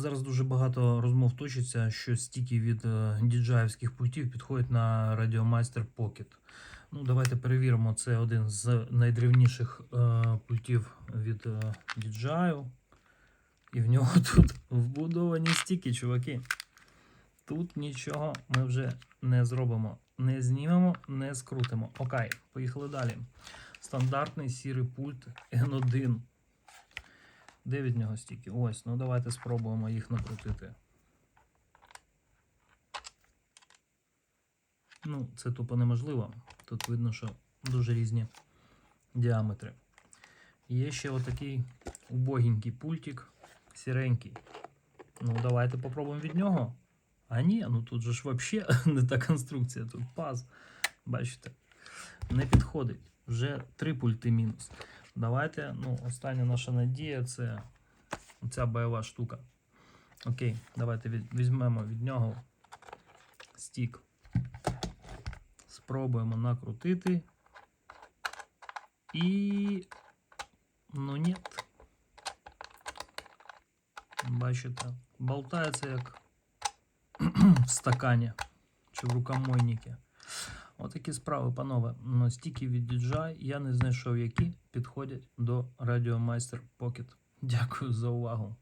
зараз дуже багато розмов точиться, що стільки від е, діджаївських пультів підходять на Radiomaster Pocket. Ну, давайте перевіримо. Це один з найдревніших е, пультів від е, DJI. І в нього тут вбудовані стіки, чуваки. Тут нічого ми вже не зробимо. Не знімемо, не скрутимо. Окей, поїхали далі. Стандартний сірий пульт N1. Де від нього стільки? Ось, ну давайте спробуємо їх накрутити. Ну, це тупо неможливо. Тут видно, що дуже різні діаметри. Є ще отакий убогенький пультик, сіренький. Ну, давайте попробуємо від нього. А ні, ну тут же ж взагалі не та конструкція, тут паз. Бачите, не підходить. Вже три пульти мінус. Давайте, ну, остання наша надія це ця бойова штука. Окей, давайте візьмемо від нього стік. Спробуємо накрутити. І. Ну ні. Бачите, болтається як в стакані чи в рукомойнику. Отакі справи, панове. Настільки Стіки від DJI я не знайшов, які підходять до Radiomaster Pocket. Дякую за увагу.